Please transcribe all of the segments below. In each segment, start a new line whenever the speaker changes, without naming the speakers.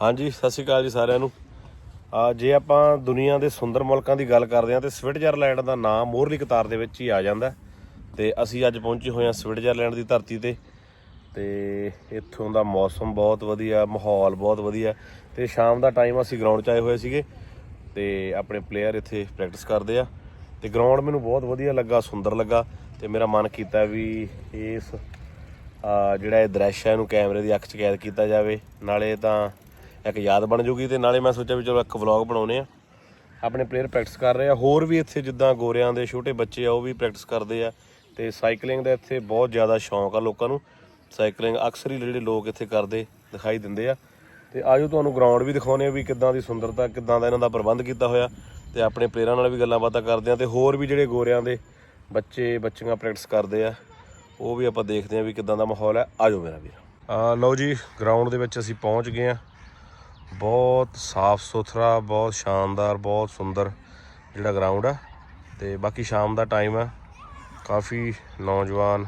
ਹਾਂਜੀ, ਸਤਿ ਸ਼੍ਰੀ ਅਕਾਲ ਜੀ ਸਾਰਿਆਂ ਨੂੰ। ਆ, ਜੇ ਆਪਾਂ ਦੁਨੀਆ ਦੇ ਸੁੰਦਰ ਮੁਲਕਾਂ ਦੀ ਗੱਲ ਕਰਦੇ ਹਾਂ, ਤੇ ਸਵਿਟਜ਼ਰਲੈਂਡ ਦਾ ਨਾਮ ਮੋਹਰਲੀ ਕਤਾਰ ਦੇ ਵਿੱਚ ਹੀ ਆ ਜਾਂਦਾ ਹੈ। ਤੇ ਅਸੀਂ ਅੱਜ ਪਹੁੰਚੇ ਹੋਏ ਹਾਂ ਸਵਿਟਜ਼ਰਲੈਂਡ ਦੀ ਧਰਤੀ ਤੇ। ਤੇ ਇੱਥੋਂ ਦਾ ਮੌਸਮ ਬਹੁਤ ਵਧੀਆ, ਮਾਹੌਲ ਬਹੁਤ ਵਧੀਆ। ਤੇ ਸ਼ਾਮ ਦਾ ਟਾਈਮ ਅਸੀਂ ਗਰਾਊਂਡ 'ਚ ਆਏ ਹੋਏ ਸੀਗੇ। ਤੇ ਆਪਣੇ ਪਲੇਅਰ ਇੱਥੇ ਪ੍ਰੈਕਟਿਸ ਕਰਦੇ ਆ। ਤੇ ਗਰਾਊਂਡ ਮੈਨੂੰ ਬਹੁਤ ਵਧੀਆ ਲੱਗਾ, ਸੁੰਦਰ ਲੱਗਾ। ਤੇ ਮੇਰਾ ਮਨ ਕੀਤਾ ਵੀ ਇਸ ਜਿਹੜਾ ਇਹ ਦ੍ਰਿਸ਼ ਹੈ, ਇਹਨੂੰ ਕੈਮਰੇ ਦੀ ਅੱਖ 'ਚ ਕੈਦ ਕੀਤਾ ਜਾਵੇ। ਨਾਲੇ ਤਾਂ ਇੱਕ ਯਾਦ ਬਣ ਜੂਗੀ ਤੇ ਨਾਲੇ ਮੈਂ ਸੋਚਿਆ ਵੀ ਚਲੋ ਇੱਕ ਵਲੌਗ ਬਣਾਉਨੇ ਆ। ਆਪਣੇ ਪਲੇਅਰ ਪ੍ਰੈਕਟਿਸ ਕਰ ਰਹੇ ਆ। ਹੋਰ ਵੀ ਇੱਥੇ ਜਿੱਦਾਂ ਗੋਰਿਆਂ ਦੇ ਛੋਟੇ ਬੱਚੇ ਆ, ਉਹ ਵੀ ਪ੍ਰੈਕਟਿਸ ਕਰਦੇ ਆ। ਤੇ ਸਾਈਕਲਿੰਗ ਦਾ ਇੱਥੇ ਬਹੁਤ ਜ਼ਿਆਦਾ ਸ਼ੌਂਕ ਆ ਲੋਕਾਂ ਨੂੰ। ਸਾਈਕਲਿੰਗ ਅਕਸਰ ਹੀ ਜਿਹੜੇ ਲੋਕ ਇੱਥੇ ਕਰਦੇ, ਦਿਖਾਈ ਦਿੰਦੇ ਆ। ਤੇ ਆਜੋ ਤੁਹਾਨੂੰ ਗਰਾਊਂਡ ਵੀ ਦਿਖਾਉਨੇ ਆ ਵੀ ਕਿੱਦਾਂ ਦੀ ਸੁੰਦਰਤਾ, ਕਿੱਦਾਂ ਦਾ ਇਹਨਾਂ ਦਾ ਪ੍ਰਬੰਧ ਕੀਤਾ ਹੋਇਆ। ਤੇ ਆਪਣੇ ਪਲੇਅਰਾਂ ਨਾਲ ਵੀ ਗੱਲਾਂ ਬਾਤਾਂ ਕਰਦੇ ਆ ਤੇ ਹੋਰ ਵੀ ਜਿਹੜੇ ਗੋਰਿਆਂ ਦੇ ਬੱਚੇ, ਬੱਚੀਆਂ ਪ੍ਰੈਕਟਿਸ ਕਰਦੇ ਆ, ਉਹ ਵੀ ਆਪਾਂ ਦੇਖਦੇ ਆ ਵੀ ਕਿੱਦਾਂ ਦਾ ਮਾਹੌਲ ਹੈ ਆਜੋ ਮੇਰਾ ਵੀਰ। ਲਓ ਜੀ ਗਰਾਊਂਡ ਦੇ ਵਿੱਚ ਅਸੀਂ ਪਹੁੰਚ ਗਏ ਆ। ਬਹੁਤ ਸਾਫ਼ ਸੁਥਰਾ, ਬਹੁਤ ਸ਼ਾਨਦਾਰ, ਬਹੁਤ ਸੁੰਦਰ ਜਿਹੜਾ ਗਰਾਊਂਡ ਆ। ਤੇ ਬਾਕੀ ਸ਼ਾਮ ਦਾ ਟਾਈਮ ਆ। ਕਾਫੀ ਨੌਜਵਾਨ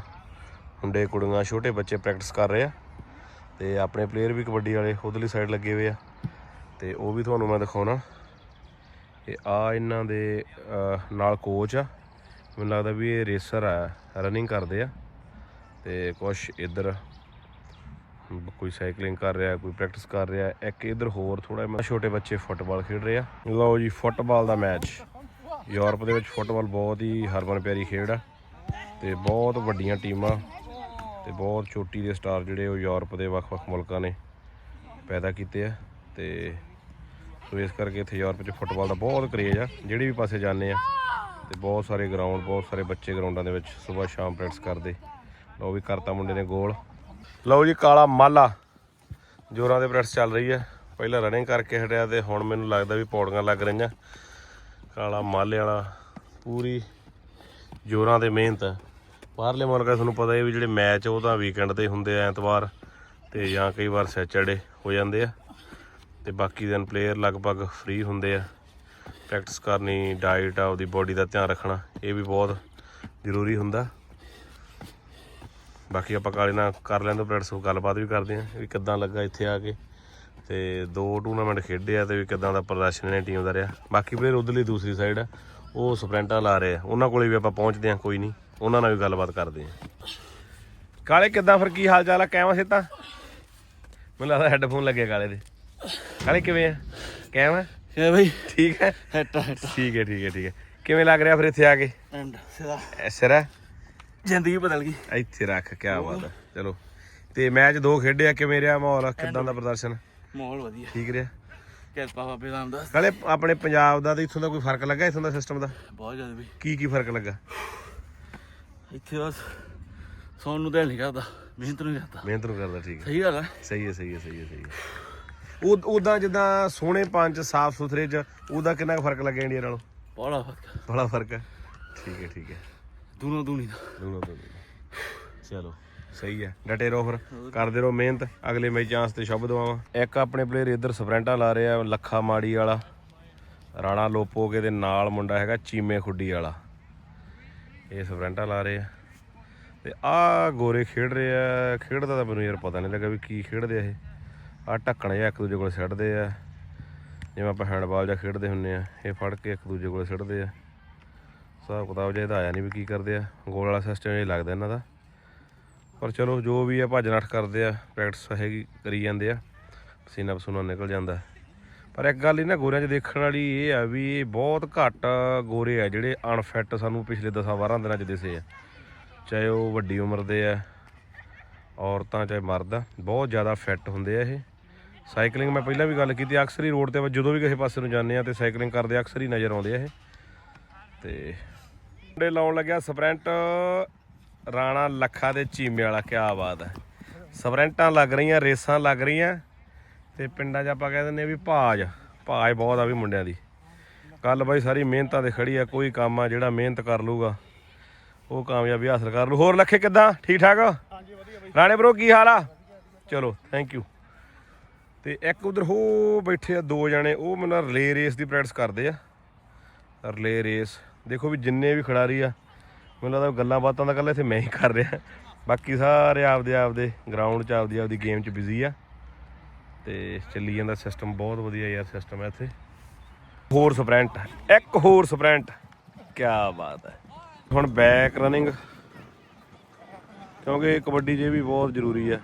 ਮੁੰਡੇ, ਕੁੜੀਆਂ, ਛੋਟੇ ਬੱਚੇ ਪ੍ਰੈਕਟਿਸ ਕਰ ਰਹੇ ਆ। ਤੇ ਆਪਣੇ ਪਲੇਅਰ ਵੀ ਕਬੱਡੀ ਵਾਲੇ ਉਧਰਲੀ ਸਾਈਡ ਲੱਗੇ ਹੋਏ ਆ। ਤੇ ਉਹ ਵੀ ਤੁਹਾਨੂੰ ਮੈਂ ਦਿਖਾਉਣਾ। ਇਹ ਆ ਇਹਨਾਂ ਦੇ ਨਾਲ ਕੋਚ ਆ। ਮੈਨੂੰ ਲੱਗਦਾ ਵੀ ਇਹ ਰੇਸਰ ਆ ਰਨਿੰਗ ਕਰਦੇ ਆ। ਤੇ ਕੁਛ ਇੱਧਰ ਕੋਈ ਸਾਈਕਲਿੰਗ ਕਰ ਰਿਹਾ, ਕੋਈ ਪ੍ਰੈਕਟਿਸ ਕਰ ਰਿਹਾ, ਇੱਕ ਇੱਧਰ ਹੋਰ ਥੋੜਾ ਛੋਟੇ ਬੱਚੇ ਫੁੱਟਬਾਲ ਖੇਡ ਰਹੇ ਆ। ਲਓ ਜੀ ਫੁੱਟਬਾਲ ਦਾ ਮੈਚ ਯੂਰਪ ਦੇ ਵਿੱਚ ਫੁੱਟਬਾਲ ਬਹੁਤ ਹੀ ਹਰਮਨ ਪਿਆਰੀ ਖੇਡ ਆ ਤੇ ਬਹੁਤ ਵੱਡੀਆਂ ਟੀਮਾਂ ਤੇ ਬਹੁਤ ਚੋਟੀ ਦੇ ਸਟਾਰ ਜਿਹੜੇ ਉਹ ਯੂਰਪ ਦੇ ਵੱਖ-ਵੱਖ ਮੁਲਕਾਂ ਨੇ ਪੈਦਾ ਕੀਤੇ ਆ ਤੇ ਸੋ ਇਸ ਕਰਕੇ ਇੱਥੇ ਯੂਰਪ 'ਚ ਫੁੱਟਬਾਲ ਦਾ ਬਹੁਤ ਕਰੇਜ ਆ। ਜਿਹੜੇ ਵੀ ਪਾਸੇ ਜਾਂਦੇ ਆ ਤੇ ਬਹੁਤ ਸਾਰੇ ਗਰਾਊਂਡ ਬਹੁਤ ਸਾਰੇ ਬੱਚੇ ਗਰਾਊਂਡਾਂ ਦੇ ਵਿੱਚ ਸਵੇਰ ਸ਼ਾਮ ਪ੍ਰੈਕਟਿਸ ਕਰਦੇ। ਲਓ ਵੀ ਕਰਤਾ ਮੁੰਡੇ ਨੇ ਗੋਲ ਲਓ ਜੀ, ਕਾਲਾ ਮਾਲਾ। ਜੋਰਾਂ ਦੇ ਪ੍ਰੈਕਟਿਸ ਚੱਲ ਰਹੀ ਹੈ। ਪਹਿਲਾਂ ਰਨਿੰਗ ਕਰਕੇ ਹਟਿਆ ਤੇ ਹੁਣ ਮੈਨੂੰ ਲੱਗਦਾ ਵੀ ਪੌੜੀਆਂ ਲੱਗ ਰਹੀਆਂ। ਕਾਲਾ ਮਾਲੇ ਵਾਲਾ ਪੂਰੀ ਜੋਰਾਂ 'ਤੇ ਮਿਹਨਤ। ਹੈ ਬਾਹਰਲੇ ਮੁਲਕਾਂ ਤੁਹਾਨੂੰ ਪਤਾ ਹੈ ਵੀ ਜਿਹੜੇ ਮੈਚ ਉਹ ਤਾਂ ਵੀਕਐਂਡ ਤੇ ਹੁੰਦੇ ਆ ਐਤਵਾਰ ਤੇ ਜਾਂ ਕਈ ਵਾਰ ਸੈਚਰਡੇ ਹੋ ਜਾਂਦੇ ਆ। ਤੇ ਬਾਕੀ ਦਿਨ ਪਲੇਅਰ ਲਗਭਗ ਫ੍ਰੀ ਹੁੰਦੇ ਆ। ਪ੍ਰੈਕਟਿਸ ਕਰਨੀ ਡਾਈਟ ਉਹਦੀ ਬੋਡੀ ਦਾ ਧਿਆਨ ਰੱਖਣਾ, ਇਹ ਵੀ ਬਹੁਤ ਜ਼ਰੂਰੀ ਹੁੰਦਾ। ਬਾਕੀ ਆਪਾਂ ਕਾਲੇ ਨਾਲ ਕਰ ਲੈਂਦੇ ਪ੍ਰੈਕਟਿਸ ਗੱਲਬਾਤ ਵੀ ਕਰਦੇ ਆਂ ਵੀ ਕਿੱਦਾਂ ਲੱਗਾ ਇੱਥੇ ਆ ਕੇ। ਤੇ ਦੋ ਟੂਰਨਾਮੈਂਟ ਖੇਡੇ ਆ ਤੇ ਵੀ ਕਿੱਦਾਂ ਦਾ ਪ੍ਰਦਰਸ਼ਨ ਨੇ ਟੀਮ ਦਾ ਰਿਹਾ। ਬਾਕੀ ਪਲੇਅਰ ਉਧਰਲੀ ਦੂਸਰੀ ਸਾਈਡ ਆ ਉਹ ਸਪ੍ਰਿੰਟਾਂ ਲਾ ਰਹੇ ਆ। ਉਹਨਾਂ ਕੋਲੇ ਵੀ ਆਪਾਂ ਪਹੁੰਚਦੇ ਆ ਕੋਈ ਨਹੀਂ। ਉਹਨਾਂ ਨਾਲ ਵੀ ਗੱਲਬਾਤ ਕਰਦੇ ਆ ਕਾਲੇ ਕਿੱਦਾਂ ਫਿਰ ਕੀ ਹਾਲ ਚਾਲ ਆ? ਕੈਮਰਾ ਸਿੱਤਾ ਮੈਨੂੰ ਲੱਗਦਾ ਹੈੱਡਫੋਨ ਲੱਗੇ ਕਾਲੇ ਦੇ। ਕਾਲੇ ਕਿਵੇਂ ਆ? ਕੈਮਰਾ
ਹੈ ਭਾਈ
ਠੀਕ ਹੈ?
ਹਟਾ ਹਟਾ
ਠੀਕ ਹੈ ਠੀਕ ਹੈ ਠੀਕ ਹੈ। ਕਿਵੇਂ ਲੱਗ ਰਿਹਾ ਫਿਰ ਇੱਥੇ ਆ ਕੇ?
ਐਂਡ ਸਿਰਾ।
ਐਸਰ ਹੈ
ਜ਼ਿੰਦਗੀ ਬਦਲ ਗਈ।
ਇੱਥੇ ਰੱਖ ਕਿਆ ਬਾਤ ਹੈ ਚਲੋ ਤੇ ਮੈਚ ਦੋ ਖੇਡੇ ਆ ਕਿਵੇਂ ਰਿਹਾ ਮਾਹੌਲ? ਕਿੱਦਾਂ ਦਾ ਪ੍ਰਦਰਸ਼ਨ?
ਮਾਹੌਲ ਵਧੀਆ।
ਠੀਕ ਰਿਹਾ?
ਕਿਰਪਾ ਬਾਬੇ ਰਾਮ ਦਾ।
ਨਾਲੇ ਆਪਣੇ ਪੰਜਾਬ ਦਾ ਤੇ ਇੱਥੋਂ ਦਾ ਕੋਈ ਫ਼ਰਕ ਲੱਗਾ ਇੱਥੋਂ ਦਾ ਸਿਸਟਮ ਦਾ?
ਬਹੁਤ ਜ਼ਿਆਦਾ ਵੀ।
ਕੀ ਕੀ ਫ਼ਰਕ ਲੱਗਾ?
ਇੱਥੇ ਬਸ ਸੌਣ ਨੂੰ ਦਿਲ ਨਹੀਂ ਕਰਦਾ ਮਿਹਨਤ ਨੂੰ ਕਰਦਾ।
ਮਿਹਨਤ ਨੂੰ ਕਰਦਾ ਠੀਕ ਹੈ
ਸਹੀ ਗੱਲ ਹੈ
ਸਹੀ ਹੈ ਸਹੀ ਹੈ ਸਹੀ ਹੈ ਸਹੀ ਹੈ ਉਹ ਉਦਾਂ ਜਿੱਦਾਂ ਸੋਹਣੇ ਪੰਜ ਸਾਫ਼ ਸੁਥਰੇ ਚ ਉਹਦਾ ਕਿੰਨਾ ਫ਼ਰਕ ਲੱਗਿਆ ਇੰਡੀਆ ਨਾਲੋਂ?
ਬੜਾ ਫ਼ਰਕ
ਬੜਾ ਫ਼ਰਕ ਹੈ ਠੀਕ ਹੈ ਠੀਕ ਹੈ
ਦੂਨੋਂ ਦੂਨੀ ਦਾ।
ਦੋਨੋਂ ਦੋਨੋਂ ਚਲੋ ਸਹੀ ਹੈ। ਡਟੇ ਰਹੋ ਫਿਰ। ਕਰਦੇ ਰਹੋ ਮਿਹਨਤ। ਅਗਲੇ ਮੈਚਾਂ ਵਾਸਤੇ ਸ਼ੁਭ ਦੁਆਵਾਂ ਇੱਕ ਆਪਣੇ ਪਲੇਅਰ ਇੱਧਰ ਸਪ੍ਰਿੰਟਾਂ ਲਾ ਰਿਹਾ ਲੱਖਾ ਮਾੜੀ ਵਾਲਾ। ਰਾਣਾ ਲੋਪੋਗੇ ਦੇ ਨਾਲ ਮੁੰਡਾ ਹੈਗਾ ਚੀਮੇ ਖੁੱਡੀ ਵਾਲਾ। ਇਹ ਸਪ੍ਰਿੰਟਾਂ ਲਾ ਰਹੇ ਆ। ਤੇ ਆ ਗੋਰੇ ਖੇਡ ਰਹੇ ਆ। ਖੇਡਦਾ ਤਾਂ ਮੈਨੂੰ ਯਾਰ ਪਤਾ ਨਹੀਂ ਲੱਗਾ ਵੀ ਕੀ ਖੇਡਦੇ ਆ ਇਹ। ਆ ਢੱਕਣ ਜਿਹਾ ਇੱਕ ਦੂਜੇ ਕੋਲ ਸਿੱਟਦੇ ਆ। ਜਿਵੇਂ ਆਪਾਂ ਹੈਂਡਬਾਲ ਜਾਂ ਖੇਡਦੇ ਹੁੰਨੇ ਆ ਇਹ ਫੜ ਕੇ ਇੱਕ ਦੂਜੇ ਕੋਲ ਸਿੱਟਦੇ ਆ। ਹਿਸਾਬ ਕਿਤਾਬ ਜਿਹਾ ਇਹਦਾ ਆਇਆ ਨਹੀਂ ਵੀ ਕੀ ਕਰਦੇ ਆ, ਗੋਲ ਵਾਲਾ ਸਿਸਟਮ ਇਹ ਲੱਗਦਾ ਇਹਨਾਂ ਦਾ। ਪਰ ਚਲੋ, ਜੋ ਵੀ ਆ ਭੱਜ ਨੱਠ ਕਰਦੇ ਆ ਪ੍ਰੈਕਟਿਸ ਹੈਗੀ, ਕਰੀ ਜਾਂਦੇ ਆ, ਪਸੀਨਾ ਪਸੂਨਾ ਨਿਕਲ ਜਾਂਦਾ। ਪਰ ਇੱਕ ਗੱਲ ਇਹਨਾਂ ਗੋਰਿਆਂ 'ਚ ਦੇਖਣ ਵਾਲੀ ਇਹ ਆ ਵੀ ਇਹ ਬਹੁਤ ਘੱਟ ਗੋਰੇ ਆ ਜਿਹੜੇ ਅਨਫਿਟ ਸਾਨੂੰ ਪਿਛਲੇ 10 12 ਦਿਨਾਂ 'ਚ ਦਿਸੇ ਆ। ਚਾਹੇ ਉਹ ਵੱਡੀ ਉਮਰ ਦੇ ਆ, ਔਰਤਾਂ ਚਾਹੇ ਮਰਦ ਆ, ਬਹੁਤ ਜ਼ਿਆਦਾ ਫਿੱਟ ਹੁੰਦੇ ਆ ਇਹ। ਸਾਈਕਲਿੰਗ ਮੈਂ ਪਹਿਲਾਂ ਵੀ ਗੱਲ ਕੀਤੀ, ਅਕਸਰ ਹੀ ਰੋਡ ਤੇ ਆਪਾਂ ਜਦੋਂ ਵੀ ਕਿਸੇ ਪਾਸੇ ਨੂੰ ਜਾਂਦੇ ਆ ਤੇ ਸਾਈਕਲਿੰਗ ਕਰਦੇ ਅਕਸਰ ਹੀ ਨਜ਼ਰ ਆਉਂਦੇ ਆ ਇਹ। ਤੇ ਮੁੰਡੇ ਲਾਉਣ ਲੱਗਿਆ ਸਪ੍ਰਿੰਟ ਰਾਣਾ ਲੱਖਾ ਦੇ ਚੀਮੇ ਵਾਲਾ ਕੀ ਬਾਤ ਹੈ। ਸਪ੍ਰਿੰਟਾਂ ਲੱਗ ਰਹੀਆਂ ਰੇਸਾਂ ਲੱਗ ਰਹੀਆਂ ਤੇ ਪਿੰਡਾਂ 'ਚ ਆਪਾਂ ਕਹਿ ਦਿੰਦੇ ਵੀ ਭਾਜ ਭਾਜ ਬਹੁਤ ਆ ਵੀ ਮੁੰਡਿਆਂ ਦੀ। ਕੱਲ ਬਾਈ ਸਾਰੀ ਮਿਹਨਤਾਂ ਤੇ ਖੜੀ ਆ ਕੋਈ ਕੰਮ ਆ ਜਿਹੜਾ ਮਿਹਨਤ ਕਰ ਲੂਗਾ ਉਹ ਕਾਮਯਾਬੀ ਹਾਸਲ ਕਰ ਲੂ ਹੋਰ ਲੱਖੇ ਕਿੱਦਾਂ? ਠੀਕ ਠਾਕ? ਹਾਂਜੀ ਵਧੀਆ ਬਾਈ। ਰਾਣੇ ਬ్రో ਕੀ ਹਾਲ ਆ? ਚਲੋ ਥੈਂਕ ਯੂ ਤੇ ਇੱਕ ਉਧਰ ਹੋ ਬੈਠੇ ਆ ਦੋ ਜਣੇ ਉਹ ਮੈਨੂੰ ਰਿਲੇ ਰੇਸ ਦੀ ਪ੍ਰੈਕਟਿਸ ਕਰਦੇ ਆ। ਰਿਲੇ ਰੇਸ ਦੇਖੋ ਵੀ ਜਿੰਨੇ ਵੀ ਖਿਡਾਰੀ ਆ, ਮੈਨੂੰ ਲੱਗਦਾ ਗੱਲਾਂ ਬਾਤਾਂ ਦਾ ਕੱਲ ਇੱਥੇ ਮੈਂ ਹੀ ਕਰ ਰਿਹਾ। ਬਾਕੀ ਸਾਰੇ ਆਪਦੇ ਆਪਦੇ ਗਰਾਊਂਡ 'ਚ, ਆਪਦੀ ਆਪਦੀ ਗੇਮ 'ਚ ਬਿਜ਼ੀ ਆ। ਤੇ ਚੱਲੀ ਜਾਂਦਾ ਸਿਸਟਮ ਬਹੁਤ ਵਧੀਆ ਯਾਰ ਸਿਸਟਮ ਹੈ ਇੱਥੇ। ਹੋਰ ਸਪ੍ਰਿੰਟ ਇੱਕ ਹੋਰ ਸਪ੍ਰਿੰਟ ਕੀ ਬਾਤ ਹੈ। ਹੁਣ ਬੈਕ ਰਨਿੰਗ ਕਿਉਂਕਿ ਕਬੱਡੀ ਜੇ ਵੀ ਬਹੁਤ ਜ਼ਰੂਰੀ ਆ।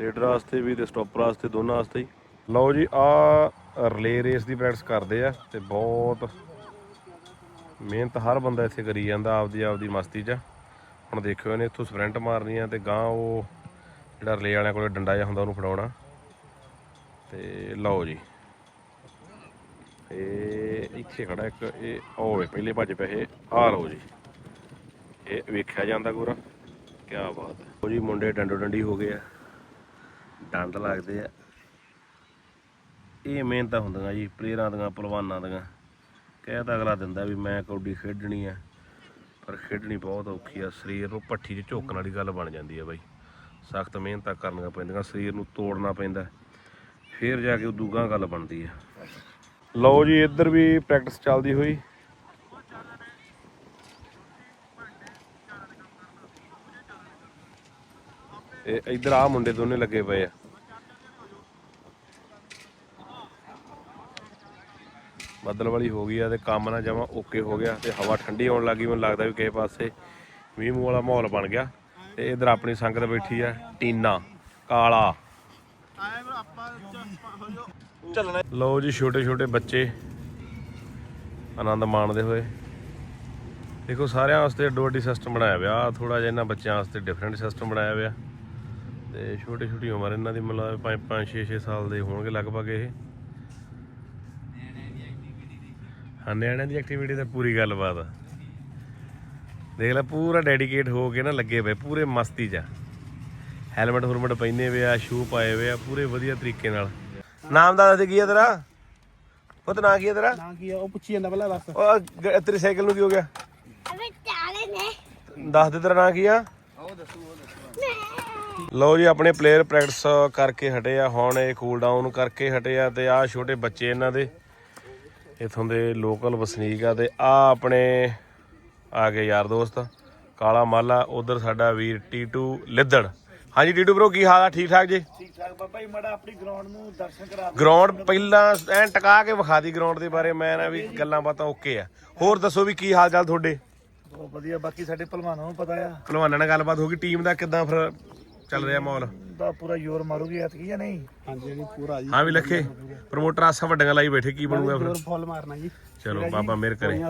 ਰੇਡਰ ਵਾਸਤੇ ਵੀ ਤੇ ਸਟਾਪਰ ਵਾਸਤੇ ਦੋਨਾਂ ਵਾਸਤੇ ਹੀ। ਲਓ ਜੀ ਆ ਰਿਲੇ ਰੇਸ ਦੀ ਪ੍ਰੈਕਟਿਸ ਕਰਦੇ ਆ ਤੇ ਬਹੁਤ ਮਿਹਨਤ ਹਰ ਬੰਦਾ ਇੱਥੇ ਕਰੀ ਜਾਂਦਾ ਆਪਦੀ ਆਪਦੀ ਮਸਤੀ 'ਚ। ਹੁਣ ਦੇਖਿਓ ਇਹਨੇ ਇੱਥੋਂ ਸਪ੍ਰਿੰਟ ਮਾਰਨੀ ਆ ਤੇ ਗਾਂ ਉਹ ਜਿਹੜਾ ਰਿਲੇ ਵਾਲਿਆਂ ਕੋਲੇ ਡੰਡਾ ਜਿਹਾ ਹੁੰਦਾ ਉਹਨੂੰ ਫੜਾਉਣਾ। ਤੇ ਲਓ ਜੀ। ਇਹ ਇੱਥੇ ਖੜਾ ਇੱਕ, ਇਹ ਹੋਵੇ ਪਹਿਲੇ ਭੱਜ ਪਏ ਆ ਲਓ ਜੀ। ਇਹ ਵੇਖਿਆ ਜਾਂਦਾ ਗੋਰਾ। ਕੀ ਬਾਤ ਹੈ। ਉਹ ਜੀ, ਮੁੰਡੇ ਡੰਡੋ ਡੰਡੀ ਹੋ ਗਏ ਆ। ਡੰਡ ਲੱਗਦੇ ਆ। ਇਹ ਮਿਹਨਤਾਂ ਹੁੰਦੀਆਂ ਜੀ, ਪਲੇਅਰਾਂ ਦੀਆਂ, ਪਹਿਲਵਾਨਾਂ ਦੀਆਂ। ਕਹਿ ਤਾਂ ਅਗਲਾ ਦਿੰਦਾ ਵੀ ਮੈਂ ਕਬੱਡੀ ਖੇਡਣੀ ਆ, ਪਰ ਖੇਡਣੀ ਬਹੁਤ ਔਖੀ ਆ, ਸਰੀਰ ਨੂੰ ਪੱਠੀ 'ਚ ਝੋਕਣ ਵਾਲੀ ਗੱਲ ਬਣ ਜਾਂਦੀ ਆ ਬਾਈ। ਸਖਤ ਮਿਹਨਤਾਂ ਕਰਨੀਆਂ ਪੈਂਦੀਆਂ, ਸਰੀਰ ਨੂੰ ਤੋੜਨਾ ਪੈਂਦਾ, ਫਿਰ ਜਾ ਕੇ ਉਦੋਂ ਗਾਂ ਗੱਲ ਬਣਦੀ ਆ। ਲਓ ਜੀ, ਇੱਧਰ ਵੀ ਪ੍ਰੈਕਟਿਸ ਚੱਲਦੀ ਹੋਈ। ਇਹ ਇੱਧਰ ਆ ਮੁੰਡੇ ਦੋਨੇ ਲੱਗੇ ਪਏ ਆ। ਬੱਦਲ ਵਾਲੀ ਹੋ ਗਈ ਆ ਤੇ ਕੰਮ ਨਾ ਜਮਾ ਓਕੇ ਹੋ ਗਿਆ ਤੇ ਹਵਾ ਠੰਡੀ ਆਉਣ ਲੱਗੀ ਮੈਨੂੰ ਲੱਗਦਾ ਵੀ ਕਿਸੇ ਪਾਸੇ ਮੀਂਹ ਮੂੰਹ ਵਾਲਾ ਮਾਹੌਲ ਬਣ ਗਿਆ। ਤੇ ਇਧਰ ਆਪਣੀ ਸੰਗਤ ਬੈਠੀ ਆ, ਟੀਨਾ, ਕਾਲਾ। ਲਓ ਜੀ ਛੋਟੇ ਛੋਟੇ ਬੱਚੇ ਆਨੰਦ ਮਾਣਦੇ ਹੋਏ। ਦੇਖੋ, ਸਾਰਿਆਂ ਵਾਸਤੇ ਅੱਡੋ ਅੱਡੀ ਸਿਸਟਮ ਬਣਾਇਆ ਹੋਇਆ ਥੋੜਾ ਜਿਹਾ ਇਹਨਾਂ ਬੱਚਿਆਂ ਵਾਸਤੇ ਡਿਫਰੈਂਟ ਸਿਸਟਮ ਬਣਾਇਆ ਹੋਇਆ ਤੇ ਛੋਟੀ ਛੋਟੀ ਉਮਰ ਇਹਨਾਂ ਦੀ, ਮਤਲਬ 5 5 6 6 ਸਾਲ ਦੇ ਹੋਣਗੇ ਲਗਭਗ ਇਹ। ਹਾਂ ਨਿਆਣਿਆਂ ਦੀ ਐਕਟੀਵਿਟੀ ਤਾਂ ਪੂਰੀ ਗੱਲਬਾਤ ਆ। ਦੇਖ ਲੈ ਪੂਰਾ ਡੈਡੀਕੇਟ ਹੋ ਕੇ ਨਾ ਲੱਗੇ ਪਏ ਪੂਰੇ ਮਸਤੀ 'ਚ ਹੈਲਮਟ ਹੁਰਮਟ ਪਹਿਨੇ ਹੋਏ ਆ ਸ਼ੂ ਪਾਏ ਹੋਏ ਆ ਪੂਰੇ ਵਧੀਆ ਤਰੀਕੇ ਨਾਲ। ਨਾਮ ਦਾ ਦੱਸ ਕੀ ਆ ਤੇਰਾ? ਪੁੱਤ ਨਾਂ ਕੀ ਆ ਤੇਰਾ?
ਨਾ ਕੀ ਆ? ਉਹ ਪੁੱਛੀ ਜਾਂਦਾ ਪਹਿਲਾਂ ਬਸ
ਉਹ ਗ- ਤੇਰੇ ਸਾਈਕਲ ਨੂੰ ਕੀ ਹੋ ਗਿਆ?
ਅਬੇ ਚਾਲੇ ਨੇ।
ਦੱਸ ਦੇ ਤੇਰਾ ਨਾਂ ਕੀ ਆ? ਲਓ ਜੀ ਆਪਣੇ ਪਲੇਅਰ ਪ੍ਰੈਕਟਿਸ ਕਰਕੇ ਹਟੇ ਆ ਹੁਣ ਇਹ ਕੂਲ ਡਾਊਨ ਕਰਕੇ ਹਟੇ ਆ ਤੇ ਆ ਛੋਟੇ ਬੱਚੇ ਇਹਨਾਂ ਦੇ। ਇਥੋਂ ਦੇ ਲੋਕਲ ਵਸਨੀਕ ਆ ਤੇ ਆ ਆਪਣੇ ਆ ਗਏ ਯਾਰ ਦੋਸਤ ਕਾਲਾ ਮਾਲਾ ਉਧਰ ਸਾਡਾ ਵੀਰ ਟੀਟੂ ਲਿੱਦੜ। ਹਾਂਜੀ ਟੀਟੂ ਬ్రో ਕੀ ਹਾਲ ਆ? ਠੀਕ ਠਾਕ ਜੀ?
ਠੀਕ ਠਾਕ ਬਾਬਾ ਜੀ ਮੜਾ ਆਪਣੀ ਗਰਾਊਂਡ ਨੂੰ ਦਰਸ਼ਨ ਕਰਾ
ਗਰਾਊਂਡ ਪਹਿਲਾਂ ਐਨ ਟਕਾ ਕੇ ਵਿਖਾ ਦੀ ਗਰਾਊਂਡ ਦੇ ਬਾਰੇ ਮੈਂ ਨਾ ਵੀ ਗੱਲਾਂ ਬਾਤਾਂ ਓਕੇ ਆ। ਹੋਰ ਦੱਸੋ ਵੀ ਕੀ ਹਾਲ ਚਾਲ ਤੁਹਾਡੇ?
ਬਹੁਤ ਵਧੀਆ ਬਾਕੀ ਸਾਡੇ ਪਹਿਲਵਾਨਾਂ ਨੂੰ ਪਤਾ ਆ।
ਭਲਵਾਨਾਂ ਨਾਲ ਗੱਲਬਾਤ ਹੋ ਗਈ ਟੀਮ ਦਾ ਕਿੱਦਾਂ ਫਿਰ ਚੱਲ ਰਿਹਾ ਮਾਹੌਲ।
ਦਾ ਪੂਰਾ ਜ਼ੋਰ ਮਾਰੂਗੀ ਐਤਕੀ ਜਾਂ ਨਹੀਂ? ਹਾਂਜੀ ਜੀ ਪੂਰਾ ਜੀ।
ਹਾਂ ਵੀ ਲੱਖੇ ਪ੍ਰਮੋਟਰ ਆਸਾਂ ਵੱਡੀਆਂ ਲਾਈ ਬੈਠੇ ਕੀ ਬਣੂਗਾ ਫਿਰ?
ਫੁੱਲ ਮਾਰਨਾ ਜੀ।
ਚਲੋ ਬਾਬਾ ਮਿਹਰ ਕਰੇ।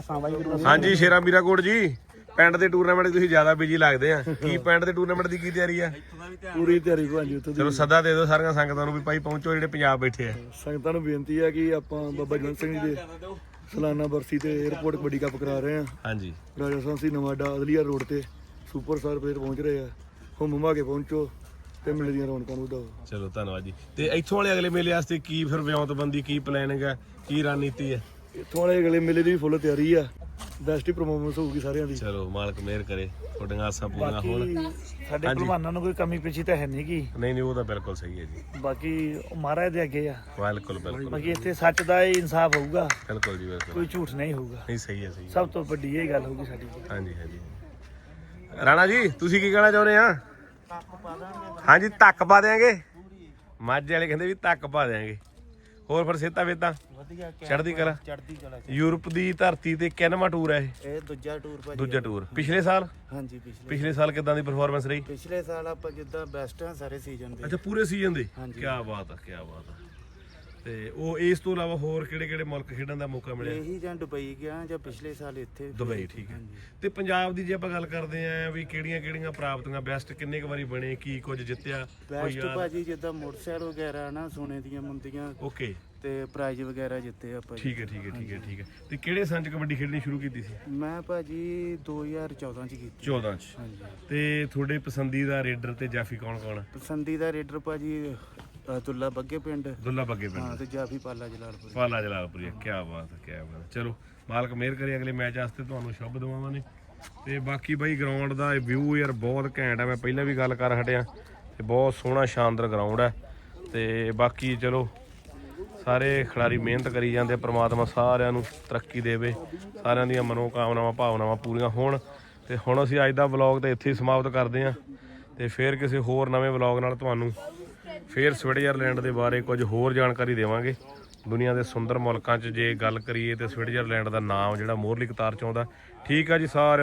ਹਾਂਜੀ ਸ਼ੇਰਾ ਮੀਰਾ ਕੋਟ ਜੀ ਪਿੰਡ ਦੇ ਟੂਰਨਾਮੈਂਟ ਤੁਸੀਂ ਜ਼ਿਆਦਾ ਬਿਜ਼ੀ ਲੱਗਦੇ ਆ। ਕੀ ਪਿੰਡ ਦੇ ਟੂਰਨਾਮੈਂਟ ਦੀ ਕੀ ਤਿਆਰੀ ਆ?
ਪੂਰੀ ਤਿਆਰੀ ਭਾਂਜੀ ਉੱਥੇ
ਚਲੋ ਸੱਦਾ ਦੇ ਦਿਓ ਸਾਰੀਆਂ ਸੰਗਤਾਂ ਨੂੰ ਵੀ ਭਾਈ ਪਹੁੰਚੋ ਜਿਹੜੇ ਪੰਜਾਬ ਬੈਠੇ ਆ।
ਸੰਗਤਾਂ ਨੂੰ ਬੇਨਤੀ ਹੈ ਕਿ ਆਪਾਂ ਬਾਬਾ ਜਵੰਤ ਸਿੰਘ ਜੀ ਦੇ ਸਾਲਾਨਾ ਬਰਸੀ ਤੇ 에어ਪੋਰਟ ਕਬੱਡੀ ਕੱਪ ਕਰਾ ਰਹੇ ਹਾਂ
ਹਾਂਜੀ।
ਰਾਜਾ ਸਾਂਸੀ ਨਵਾਡਾ ਅਦਲੀਆ ਰੋਡ ਤੇ ਸੁਪਰ ਸਟਾਰ ਪਲੇਅਰ ਪਹੁੰਚ ਰਹੇ ਆ। ਹੁਮ ਕੇ ਪਹੁੰਚੋ ਤੇ ਮਿਲ ਦੀਆਂ ਰੌਣਕਾਂ ਨੂੰ ਵਧਾਓ
ਚਲੋ ਧੰਨਵਾਦ ਜੀ। ਤੇ ਇੱਥੋਂ ਵਾਲੇ ਅਗਲੇ ਮੇਲੇ ਵਾਸਤੇ ਕੀ ਫਿਰ ਵਿਉਂਤਬੰਦੀ ਕੀ ਪਲਾਨਿੰਗ ਹੈ ਕੀ ਰਣਨੀਤੀ ਹੈ?
ਇੱਥੋਂ ਵਾਲੇ ਅਗਲੇ ਮੇਲੇ ਦੀ ਵੀ ਫੁੱਲ ਤਿਆਰੀ ਆ। ਬੈਸਟ ਹੀ ਪਰਫਾਰਮੈਂਸ ਹੋਊਗੀ ਸਾਰਿਆਂ ਦੀ।
ਚਲੋ ਮਾਲਕ ਮਿਹਰ ਕਰੇ। ਤੁਹਾਡੀਆਂ ਆਸਾਂ ਪੂਰੀਆਂ ਹੋਣ।
ਸਾਡੇ ਪਹਿਲਵਾਨਾਂ ਨੂੰ ਕੋਈ ਕਮੀ ਪੇਸ਼ੀ ਤਾਂ ਹੈ ਨਹੀਂ ਗੀ।
ਨਹੀਂ ਨਹੀਂ ਉਹ ਤਾਂ ਬਿਲਕੁਲ ਸਹੀ ਹੈ ਜੀ।
ਬਾਕੀ ਉਹ ਮਹਾਰਾਜ ਦੇ ਅੱਗੇ ਆ।
ਬਿਲਕੁਲ ਬਿਲਕੁਲ।
ਬਾਕੀ ਇੱਥੇ ਸੱਚ ਦਾ ਹੀ ਇਨਸਾਫ ਹੋਊਗਾ।
ਬਿਲਕੁਲ ਜੀ ਬਿਲਕੁਲ।
ਕੋਈ ਝੂਠ ਨਹੀਂ ਹੋਊਗਾ।
ਨਹੀਂ ਸਹੀ ਹੈ ਸਹੀ ਹੈ।
ਸਭ ਤੋਂ ਵੱਡੀ ਇਹ ਗੱਲ ਹੋਊਗੀ ਸਾਡੀ।
ਹਾਂਜੀ ਹਾਂਜੀ। ਰਾਣਾ ਜੀ ਤੁਸੀਂ ਕੀ ਕਹਿਣਾ ਚਾਹੁੰਦੇ ਆ? ਹਾਂਜੀ ਧੱਕ ਪਾ ਦੇਾਂਗੇ ਮਾਝੇ ਵਾਲੇ ਕਹਿੰਦੇ ਵੀ ਧੱਕ ਪਾ ਦੇਾਂਗੇ ਹੋਰ ਫਿਰ ਸੇਤਾ ਵੇਤਾ
ਵਧੀਆ
ਚੜ੍ਹਦੀ ਕਲਾ?
ਚੜਦੀ ਕਲਾ
ਯੂਰਪ ਦੀ ਧਰਤੀ ਤੇ ਕਿੰਨਵਾਂ ਟੂਰ ਹੈ ਇਹ?
ਇਹ ਦੂਜਾ ਟੂਰ ਭਾਜੀ।
ਦੂਜਾ ਟੂਰ। ਪਿਛਲੇ ਸਾਲ?
ਹਾਂਜੀ ਪਿਛਲੇ
ਪਿਛਲੇ ਸਾਲ ਕਿਦਾਂ ਦੀ ਪਰਫਾਰਮੈਂਸ ਰਹੀ?
ਪਿਛਲੇ ਸਾਲ ਆਪਾਂ ਜਿੱਦਾਂ ਬੈਸਟ ਆ ਸਾਰੇ ਸੀਜ਼ਨ ਦੇ।
ਅੱਛਾ ਪੂਰੇ ਸੀਜ਼ਨ ਦੇ?
ਹਾਂਜੀ।
ਕੀ ਬਾਤ ਆ ਕੀ ਬਾਤ ਆ। ਤੇ ਉਹ ਇਸ ਤੋਂ ਇਲਾਵਾ ਹੋਰ ਕਿਹੜੇ ਕਿਹੜੇ ਮੁਲਕ ਖੇਡਣ ਦਾ ਮੌਕਾ ਮਿਲਿਆ?
ਇਹੀ ਜਾਂ ਦੁਬਈ ਗਿਆ ਜਾਂ ਪਿਛਲੇ ਸਾਲ ਇੱਥੇ
ਦੁਬਈ ਠੀਕ ਹੈ। ਤੇ ਪੰਜਾਬ ਦੀ ਜੇ ਆਪਾਂ ਗੱਲ ਕਰਦੇ ਆਂ ਵੀ ਕਿਹੜੀਆਂ ਕਿਹੜੀਆਂ ਪ੍ਰਾਪਤੀਆਂ ਬੈਸਟ ਕਿੰਨੇ ਕੁ ਵਾਰੀ ਬਣੇ ਕੀ ਕੁਝ ਜਿੱਤਿਆ ਕੋਈ
ਬੈਸਟ ਭਾਜੀ ਜਿੱਦਾਂ ਮੋਟਰਸਾਈਕਲ ਵਗੈਰਾ ਨਾ ਸੋਨੇ ਦੀਆਂ ਮੁੰਦੀਆਂ
ਓਕੇ
ਤੇ ਪ੍ਰਾਈਜ਼ ਵਗੈਰਾ ਜਿੱਤੇ ਆਪਾਂ ਜੀ।
ਠੀਕ ਹੈ ਠੀਕ ਹੈ ਠੀਕ ਹੈ ਠੀਕ ਹੈ। ਤੇ ਕਿਹੜੇ ਸੰਚ ਕਬੱਡੀ ਖੇਡਣੀ ਸ਼ੁਰੂ ਕੀਤੀ ਸੀ?
ਮੈਂ ਭਾਜੀ 2014 ਚ ਕੀਤੀ।
14 ਚ।
ਹਾਂਜੀ।
ਤੇ ਤੁਹਾਡੇ ਪਸੰਦੀਦਾ ਰੇਡਰ ਤੇ ਜਾਫੀ ਕੌਣ ਕੌਣ ਆ?
ਪਸੰਦੀਦਾ ਰੇਡਰ ਭਾਜੀ ਅਤੁੱਲਾ ਬੱਗੇ ਪਿੰਡ।
ਦੁੱਲਾ ਬੱਗੇ
ਹਾਂ
ਪਿੰਡ
ਤੇ ਜਾਫੀ ਪਾਲਾ ਜਲਾਲਪੁਰ।
ਪਾਲਾ ਜਲਾਲਪੁਰੀ ਕੀ ਬਾਤ ਹੈ ਕੀ ਬਾਤ ਹੈ। ਚਲੋ ਮਾਲਕ ਮਿਹਰ ਕਰੇ ਅਗਲੇ ਮੈਚ ਵਾਸਤੇ ਤੁਹਾਨੂੰ ਸ਼ੁਭ ਦੁਆਵਾਂ ਨੇ। ਤੇ ਬਾਕੀ ਬਾਈ ਗਰਾਊਂਡ ਦਾ ਵਿਊ ਯਾਰ ਬਹੁਤ ਘੈਂਟ ਹੈ। ਮੈਂ ਪਹਿਲਾਂ ਵੀ ਗੱਲ ਕਰ ਹਟਿਆ ਤੇ ਬਹੁਤ ਸੋਹਣਾ ਸ਼ਾਨਦਾਰ ਗਰਾਊਂਡ ਹੈ। ਤੇ ਬਾਕੀ ਚਲੋ ਸਾਰੇ ਖਿਡਾਰੀ ਮਿਹਨਤ ਕਰੀ ਜਾਂਦੇ ਪ੍ਰਮਾਤਮਾ ਸਾਰਿਆਂ ਨੂੰ ਤਰੱਕੀ ਦੇਵੇ। ਸਾਰਿਆਂ ਦੀਆਂ ਮਨੋ ਕਾਮਨਾਵਾਂ ਭਾਵਨਾਵਾਂ ਪੂਰੀਆਂ ਹੋਣ। ਤੇ ਹੁਣ ਅਸੀਂ ਅੱਜ ਦਾ ਵਲੌਗ ਤੇ ਇੱਥੇ ਹੀ ਸਮਾਪਤ ਕਰਦੇ ਹਾਂ। ਤੇ ਫਿਰ ਕਿਸੇ ਹੋਰ ਨਵੇਂ ਵਲੌਗ ਨਾਲ ਤੁਹਾਨੂੰ ਫਿਰ ਸਵਿਟਜ਼ਰਲੈਂਡ ਦੇ ਬਾਰੇ ਕੁਝ ਹੋਰ ਜਾਣਕਾਰੀ ਦੇਵਾਂਗੇ। ਦੁਨੀਆ ਦੇ ਸੁੰਦਰ ਮੁਲਕਾਂ 'ਚ ਜੇ ਗੱਲ ਕਰੀਏ ਤੇ ਸਵਿਟਜ਼ਰਲੈਂਡ ਦਾ ਨਾਮ ਜਿਹੜਾ ਮੋਹਰਲੀ ਕਤਾਰ 'ਚ ਆਉਂਦਾ। ਠੀਕ ਆ ਜੀ ਸਾਰੇ